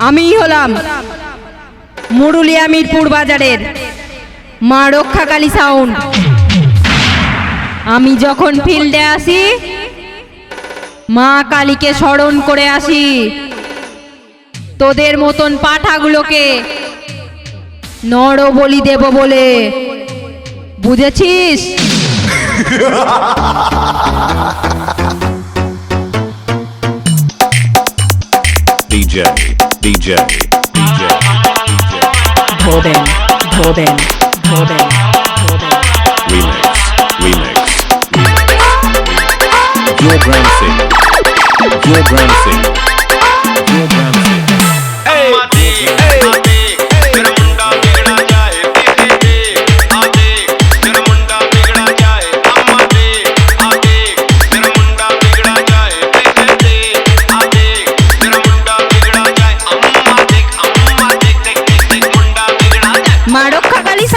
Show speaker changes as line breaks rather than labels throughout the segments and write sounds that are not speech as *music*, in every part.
আমিই হলাম মুরুলিয়া মিরপুর বাজারের মা রক্ষাকালী সাউন্ড আমি যখন ফিল্ডে আসি মা কালীকে স্মরণ করে আসি। তোদের মতন পাঠাগুলোকে নর বলি দেব বলে। বুঝেছিস? *laughs*
DJ, DJ. DJ. dj
Robin. Robin.
Remix. Remix. Your Ramsey. Your
Ramsey.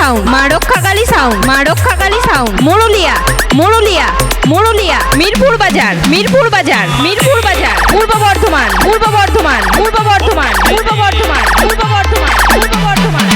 Sound Maa Rakshakali sound Maa Rakshakali sound Murulia Murulia Murulia. Mirpur Bazar Mirpur Bazar Mirpur বাজার। পূর্ব বর্ধমান পূর্ব বর্ধমান পূর্ব বর্ধমান পূর্ব Bardhaman Purba Bardhaman Purba Bardhaman.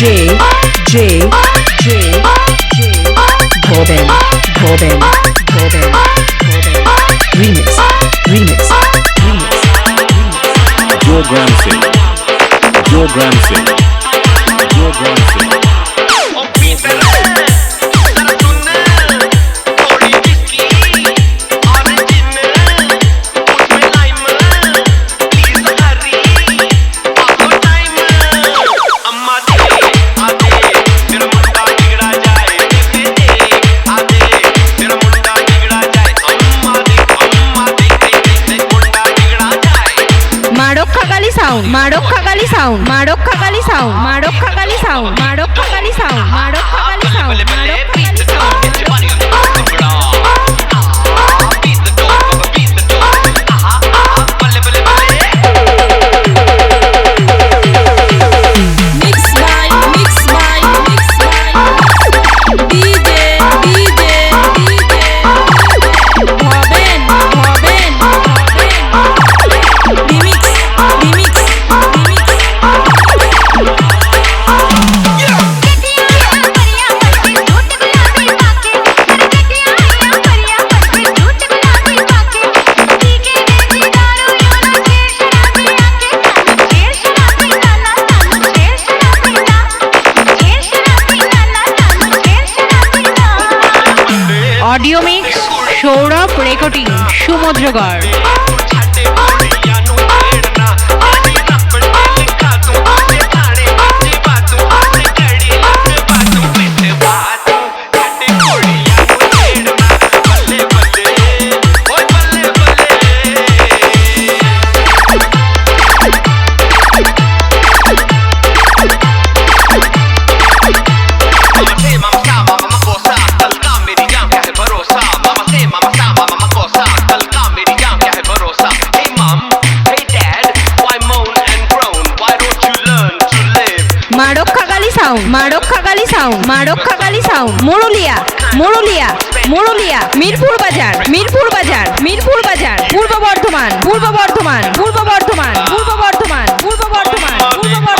J J J Boben Boben Boben Remix Remix Remix.
Joe Gramsci.
Joe Gramsci. Sound Maa Rakshakali sound মা Rakshakali sound মা Rakshakali sound মা Rakshakali sound Maa Rakshakali sound Maa Rakshakali audio mix Sourav recording Samudragarh sound Maa Rakshakali sound Maa Rakshakali sound Murulia Murulia Murulia, Mirpur Bazar Mirpur Bazar Mirpur বাজার, পূর্ব Bardhaman Purba Bardhaman Purba Bardhaman Purba Bardhaman Purba Bardhaman Purba Bardhaman.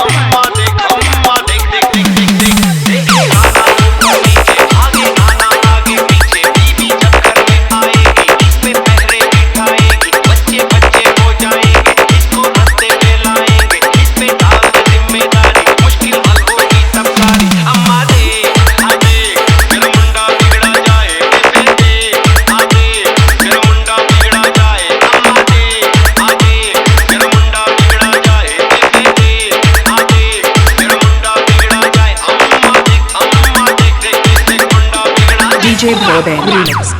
DJ Broadband Remix.